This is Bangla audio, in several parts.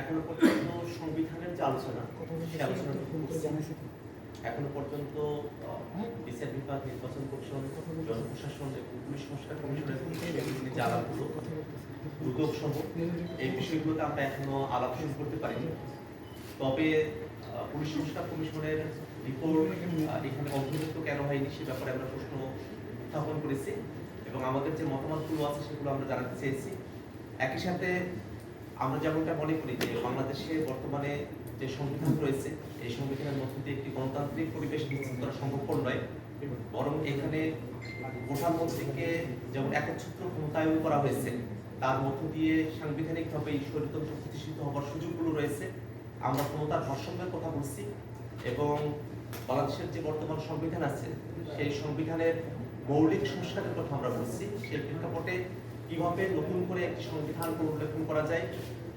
এখনও পর্যন্ত সংবিধানের যে আলোচনা আলোচনাটুকু করছি। এখনও পর্যন্ত বিচার বিভাগ নির্বাচন কমিশন জনপ্রশাসন এবং পুলিশ সংস্কার কমিশনের বিষয়গুলো যে আলাপগুলো সহ এই বিষয়গুলোতে আমরা এখনও আলাপ শুরু করতে পারিনি। তবে পুলিশ সংস্কার কমিশনের রিপোর্ট এখানে অন্তর্ভুক্ত কেন হয়নি সে ব্যাপারে আমরা প্রশ্ন উত্থাপন করেছি এবং আমাদের যে মতামতগুলো আছে সেগুলো আমরা জানাতে চেয়েছি। একই সাথে আমরা যেমনটা মনে করি যে বাংলাদেশে বর্তমানে যে সংবিধান রয়েছে, এই সংবিধানের মধ্য দিয়ে একটি গণতান্ত্রিক পরিবেশ নিশ্চিত করা সম্ভবপর নয়। বরং এখানে প্রধানমন্ত্রীকে যেমন একচ্ছত্র ক্ষমতায়ন করা হয়েছে, তার মধ্য দিয়ে সাংবিধানিকভাবে এই স্বৈরতন্ত্র প্রতিষ্ঠিত হওয়ার সুযোগগুলো রয়েছে। আমরা ক্ষমতার ভারসাম্যের কথা বলছি এবং বাংলাদেশের যে বর্তমান সংবিধান আছে, সেই সংবিধানের মৌলিক সংস্কারের কথা আমরা বলছি। সেই প্রেক্ষাপটে কীভাবে নতুন করে একটি সংবিধান পুনর্লেখন করা যায়,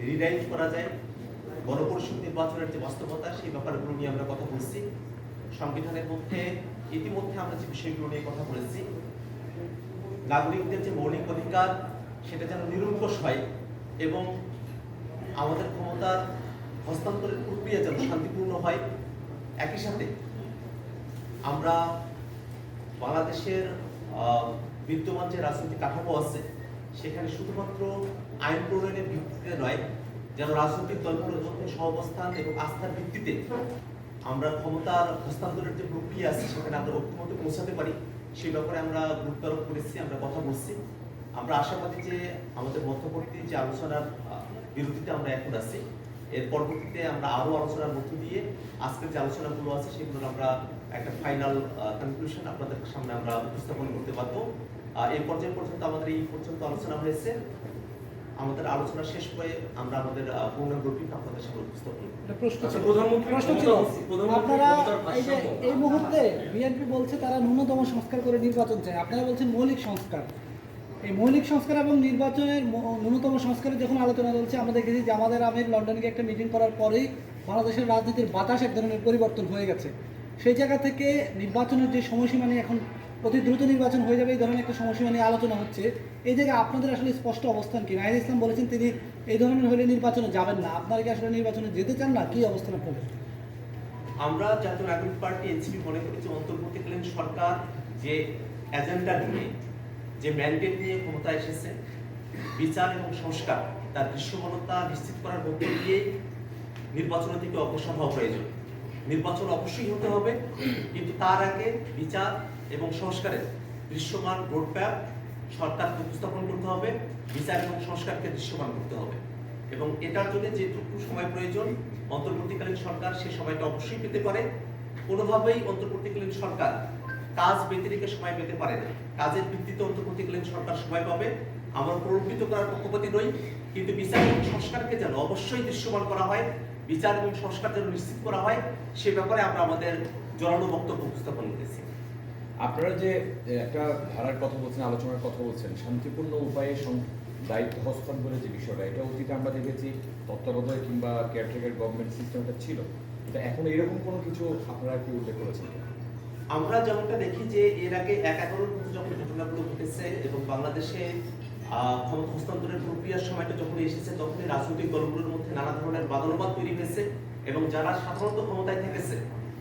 রিরাইট করা যায়, গণপরিষদ নির্বাচনের যে বাস্তবতা, সেই ব্যাপারগুলো নিয়ে আমরা কথা বলছি। সংবিধানের মধ্যে, ইতিমধ্যে আমরা যে বিষয়গুলো নিয়ে কথা বলেছি, নাগরিকদের যে মৌলিক অধিকার, সেটা যেন নিরঙ্কুশ হয় এবং আমাদের ক্ষমতার হস্তান্তরের প্রক্রিয়া যেন শান্তিপূর্ণ হয়। একই সাথে আমরা বাংলাদেশের বিদ্যমান যে রাজনৈতিক কাঠামো আছে সেখানে শুধুমাত্র আইন প্রণয়নের ভিত্তিতে নয়, যেন রাজনৈতিক দলগুলোর মধ্যে সহাবস্থান এবং আস্থার ভিত্তিতে আমরা ক্ষমতার হস্তান্তরের যে প্রক্রিয়া আছে, সেখানে আমরা ঐক্যমতে পৌঁছাতে পারি, সেই ব্যাপারে আমরা গুরুত্ব আরোপ করেছি, আমরা কথা বলছি। আমরা আশাবাদী যে আমাদের মধ্যবর্তী যে আলোচনার বিরতিতে আমরা এখন আছি। এর পরবর্তীতে আমরা আরও আলোচনার মধ্য দিয়ে আজকের যে আলোচনাগুলো আছে, সেগুলোর আমরা একটা ফাইনাল কনক্লুশন আপনাদের সামনে আমরা উপস্থাপন করতে পারব এই পর্যায়ে পর্যন্ত আমাদের এই পর্যন্ত আলোচনা হয়েছে। আমাদের আলোচনা শেষ হয়ে আমরা আমাদের পূর্ণাঙ্গ রূপিক আপনাদের সামনে উপস্থাপন করব। একটা প্রশ্ন আচ্ছা, ছিল। আপনারা এই যে এই মুহূর্তে বিএনপি বলছে তারা ন্যূনতম সংস্কার করে নির্বাচন চায়। আপনারা বলছেন মৌলিক সংস্কার। এই মৌলিক সংস্কার এবং নির্বাচনের ন্যূনতম সংস্কারের যখন আলোচনা চলছে আমরা দেখেছি যে আমাদের আমির লন্ডনে গিয়ে একটা মিটিং করার পরেই বাংলাদেশের রাজনীতির বাতাস এক ধরনের পরিবর্তন হয়ে গেছে। সেই জায়গা থেকে নির্বাচনের যে সময়সীমা নিয়ে এখন অতি দ্রুত নির্বাচন হয়ে যাবে, এই ধরনের একটা সময়সীমা নিয়ে আলোচনা হচ্ছে। এই জায়গায় আপনাদের আসলে স্পষ্ট অবস্থান কি? নাহিদ ইসলাম বলেছেন তিনি এই ধরনের হলে নির্বাচনে যাবেন না। আপনারা কি আসলে নির্বাচনে যেতে চান না? কি অবস্থান আপনাদের? আমরা জাতীয় নাগরিক পার্টি, এনসিপি মনে করি যে অন্তর্বর্তীকালীন সরকার যে এজেন্ডা নিয়ে, যে ম্যান্ডেট নিয়ে ক্ষমতা এসেছে, বিচার এবং সংস্কার, তার দৃশ্যমানতা নিশ্চিত করার মধ্য দিয়ে নির্বাচনের দিকে হওয়া প্রয়োজন। নির্বাচন অবশ্যই হতে হবে। কিন্তু তার আগে বিচার এবং সংস্কারের দৃশ্যমান রোডম্যাপ সরকারকে উপস্থাপন করতে হবে, বিচার এবং সংস্কারকে দৃশ্যমান করতে হবে। এবং এটার জন্য যেটুকু সময় প্রয়োজন, অন্তর্বর্তীকালীন সরকার সে সময়টা অবশ্যই পেতে পারে। কোনোভাবেই অন্তর্বর্তীকালীন সরকার কাজ ব্যতিরেকে সময় পেতে পারে না। কাজের ভিত্তিতে অন্তর্বর্তীকালীন সরকার সময় পাবে। আমরা প্রলম্বিত করার পক্ষপাতী নই, কিন্তু বিচার এবং সংস্কারকে যেন অবশ্যই দৃশ্যমান করা হয় বিচার এবং সংস্কার যেন নিশ্চিত করা হয় সে ব্যাপারে আমরা আমাদের জোরালো বক্তব্য উপস্থাপন করেছি আপনারা যে একটা ধারার কথা বলছেন আলোচনার কথা বলছেন শান্তিপূর্ণ উপায়ে দায়িত্ব হস্তান্তরের যে বিষয়টা এটা অতীতে আমরা দেখেছি তত্ত্বাবধায়ক কিংবা কেয়ারটেকার গভর্নমেন্ট সিস্টেমটা ছিল এটা এখন এরকম কোনো কিছু আপনারা কি উল্লেখ করেছেন? আমরা যেমনটা দেখি যে এর আগে এক এগারোর যখন ঘটনাগুলো ঘটেছে এবং বাংলাদেশে ক্ষমতা হস্তান্তরের প্রক্রিয়ার সময়টা যখন এসেছে, তখনই রাজনৈতিক দলগুলোর মধ্যে নানা ধরনের বাদনবাদ তৈরি হয়েছে এবং যারা সাধারণত ক্ষমতায় থেকেছে,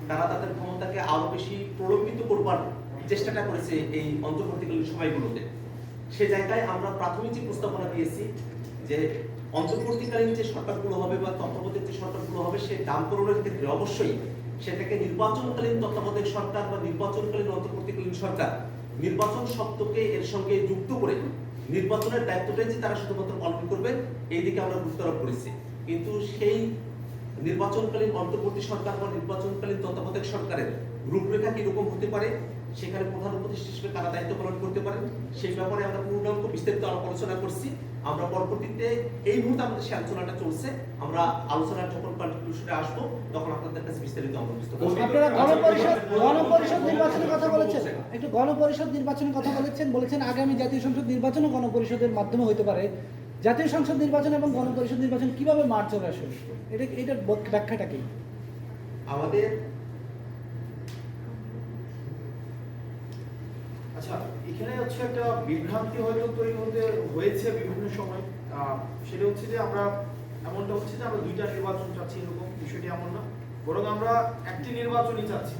তারা তাদের ক্ষমতাকে আরও বেশি প্রলম্বিত করবার চেষ্টাটা করেছে এই অন্তর্বর্তীকালীন সময়গুলোতে সে জায়গায় আমরা প্রাথমিক যে প্রস্তাবনা দিয়েছি যে অন্তর্বর্তীকালীন যে সরকারগুলো হবে বা তত্ত্বাবধায়ক যে সরকারগুলো হবে, সে নামকরণের ক্ষেত্রে অবশ্যই সেটাকে নির্বাচনকালীন তত্ত্বাবধায়ক সরকার বা নির্বাচনকালীন অন্তর্বর্তীকালীন সরকার, নির্বাচন শব্দকে এর সঙ্গে যুক্ত করে নির্বাচনের দায়িত্বটাই যে তারা শুধুমাত্র পালন করবে এই দিকে আমরা গুরুত্ব আরোপ করেছি। কিন্তু সেই নির্বাচনকালীন অন্তর্বর্তী সরকার বা নির্বাচনকালীন তত্ত্বাবধায়ক সরকারের রূপরেখা কীরকম হতে পারে, সেখানে প্রধান উপদেষ্টা হিসেবে কারা দায়িত্ব পালন করতে পারেন, সেই ব্যাপারে আমরা পূর্ণাঙ্গ বিস্তারিত আলোচনা করছি। আমরা পরবর্তীতে এই মুহূর্তে আমাদের সে আলোচনাটা চলছে। আমরা আলোচনার যখন কনক্লুশনে আসব তখন আপনাদের কাছে বিস্তারিত আমরা উপস্থাপন করব। আপনারা গণপরিষদ আচ্ছা, গণপরিষদ নির্বাচনের কথা বলেছেন। একটু গণপরিষদ নির্বাচনের কথা বলেছেন বলেছেন আগামী জাতীয় সংসদ নির্বাচনও গণপরিষদের মাধ্যমে হতে পারে। জাতীয় সংসদ নির্বাচন এবং গণপরিষদ নির্বাচন কীভাবে মার্চ চলে আসে এটা এটার ব্যাখ্যাটা কি? আমাদের আচ্ছা এখানে হচ্ছে একটা বিভ্রান্তি হয়তো তৈরি হতে হয়েছে বিভিন্ন সময়। সেটা হচ্ছে যে আমরা এমনটা হচ্ছে যে আমরা দুইটা নির্বাচন চাচ্ছি এরকম বিষয়টি এমন না। বরং আমরা একটি নির্বাচনই চাচ্ছি।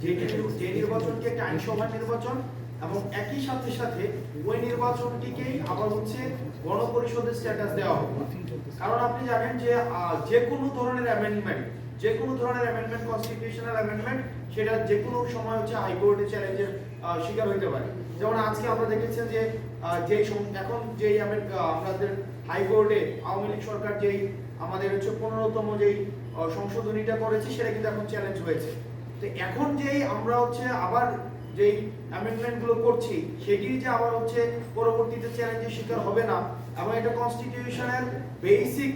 যে যে নির্বাচনটি একটা আইনসভার নির্বাচন এবং একই সাথে সাথে ওই নির্বাচনটিকেই আবার হচ্ছে গণপরিষদের স্ট্যাটাস দেওয়া হবে। কারণ আপনি জানেন যে যে কোনো ধরনের অ্যামেন্ডমেন্ট যে কোনো ধরনের অ্যামেন্ডমেন্ট কনস্টিটিউশনাল অ্যামেন্ডমেন্ট সেটা যে কোনো সময় হচ্ছে হাইকোর্টে চ্যালেঞ্জের শিকার হতে পারে। যেমন আজকে আমরা দেখেছেন যে সং- এখন আহ, আমাদের হাইকোর্টে আওয়ামী লীগ সরকার যেই আমাদের হচ্ছে পনেরোতম যেই সংশোধনীটা করেছে, সেটা কিন্তু এখন চ্যালেঞ্জ হয়েছে। তো এখন যেই আমরা হচ্ছে আবার যেই অ্যামেন্ডমেন্টগুলো করছি, সেটি যে আবার হচ্ছে পরবর্তীতে চ্যালেঞ্জের শিকার হবে না, এবং এটা কনস্টিটিউশনের বেসিক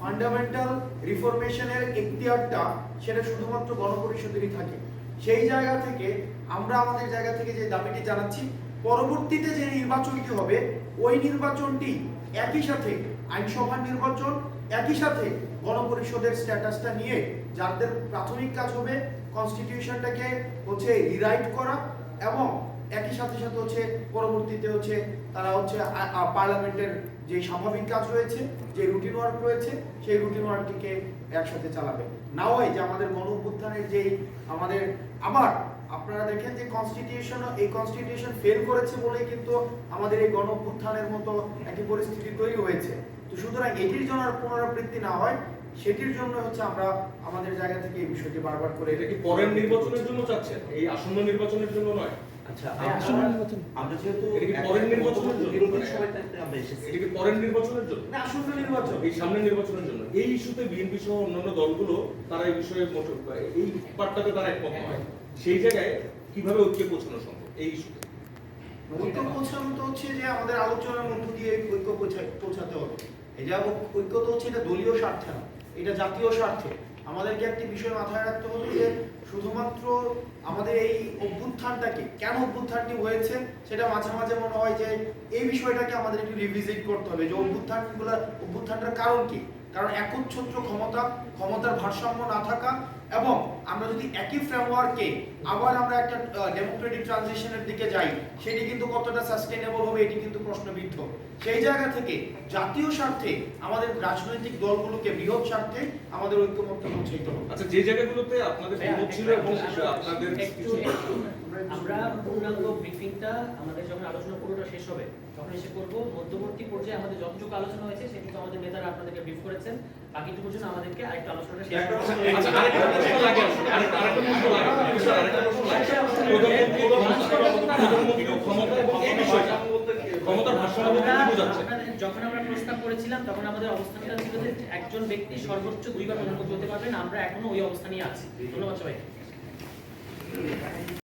ফান্ডামেন্টাল রিফরমেশনের এখতিয়ারটা সেটা শুধুমাত্র গণপরিষদেরই থাকে। সেই জায়গা থেকে আমরা আমাদের জায়গা থেকে যে দাবিটি জানাচ্ছি, পরবর্তীতে যে নির্বাচনটি হবে, ওই নির্বাচনটি একই সাথে আইনসভার নির্বাচন, একই সাথে গণপরিষদের স্ট্যাটাসটা নিয়ে যাদের প্রাথমিক কাজ হবে কনস্টিটিউশনটাকে হচ্ছে রিরাইট করা এবং একই সাথে সাথে হচ্ছে পরবর্তীতে হচ্ছে তারা হচ্ছে পার্লামেন্টের যে স্বাভাবিক কাজ রয়েছে, যে রুটিন ওয়ার্ক রয়েছে, সেই রুটিন ওয়ার্কটিকে একসাথে চালাবে। না হয় যে আমাদের গণ যে আমাদের আবার আপনারা দেখেন যে কনস্টিটিউশন এই কনস্টিটিউশন ফেল করেছে বলেই কিন্তু আমাদের এই গণ অভ্যুত্থানের মতো একটি পরিস্থিতি তৈরি হয়েছে। তো সুতরাং এটির জন্য আর পুনরাবৃত্তি না হয় সেটির জন্য হচ্ছে আমরা আমাদের জায়গা থেকে এই বিষয়টি বারবার করে এটা কি পরের নির্বাচনের জন্য চাচ্ছেন? এই আসন্ন নির্বাচনের জন্য নয়? আচ্ছা হ্যাঁ, আসন্ন নির্বাচন। আমরা যেহেতু এটা কি পরের নির্বাচনের জন্য? বিরোধী সময়টাতে আমরা এসেছি। এটা কি পরের নির্বাচনের জন্য? না আসন্ন নির্বাচন। এই সামনের নির্বাচনের জন্য। এই ইস্যুতে বিএনপি সহ অন্যান্য দলগুলো তারা এই বিষয়ে এই পার্টটাতে তারা একমত নয় সেই জায়গায় কীভাবে ঐক্যে পৌঁছানো সম্ভব এই ইস্যুতে? ঐক্য পৌঁছানো তো হচ্ছে যে আমাদের আলোচনার মধ্য দিয়ে ঐক্য পৌঁছাতে হবে। ঐক্য তো হচ্ছে এটা দলীয় স্বার্থে না, এটা জাতীয় স্বার্থে। আমাদেরকে একটি বিষয় মাথায় রাখতে হবে যে শুধুমাত্র আমাদের এই অভ্যুত্থানটাকে কেন অভ্যুত্থানটি হয়েছে সেটা মাঝে মাঝে মনে হয় যে এই বিষয়টাকে আমাদের একটু রিভিজিট করতে হবে, যে অভ্যুত্থানগুলো অভ্যুত্থানটার কারণ কি? কারণ একচ্ছত্র ক্ষমতা, ক্ষমতার ভারসাম্য না থাকা এবং আমরা যদি একই ফ্রেমওয়ার্কে আবার আমরা একটা ডেমোক্রেটিক ট্রানজিশনের দিকে যাই সেটি কিন্তু কতটা সাস্টেনেবল হবে এটি কিন্তু প্রশ্নবিদ্ধ। সেই জায়গা থেকে জাতীয় স্বার্থে আমাদের রাজনৈতিক দলগুলোকে বৃহৎ স্বার্থে আমাদের ঐক্যমত্য পৌঁছাইতে হবে। আচ্ছা যে জায়গাগুলোতে আপনাদের বিমত ছিল এবং আপনাদের আমরা পূর্ণাঙ্গ ব্রিফিংটা আমাদের যখন আলোচনা পুরোটা শেষ হবে তখন এসে করব। মধ্যবর্তী পর্যায়ে আমাদের যতটুকু আলোচনা হয়েছে সেটুকু আমাদের নেতারা আপনাদেরকে ব্রিফ করেছেন। বাকিটুকুর জন্য আমাদেরকে আরেকটা আলোচনা শেষ যখন আমরা প্রস্তাব করেছিলাম তখন আমাদের অবস্থানটা ছিল যে একজন ব্যক্তি সর্বোচ্চ দুইবার প্রধানমন্ত্রী হতে পারবেন আমরা এখনও ওই অবস্থানেই আছি। ধন্যবাদ সবাইকে।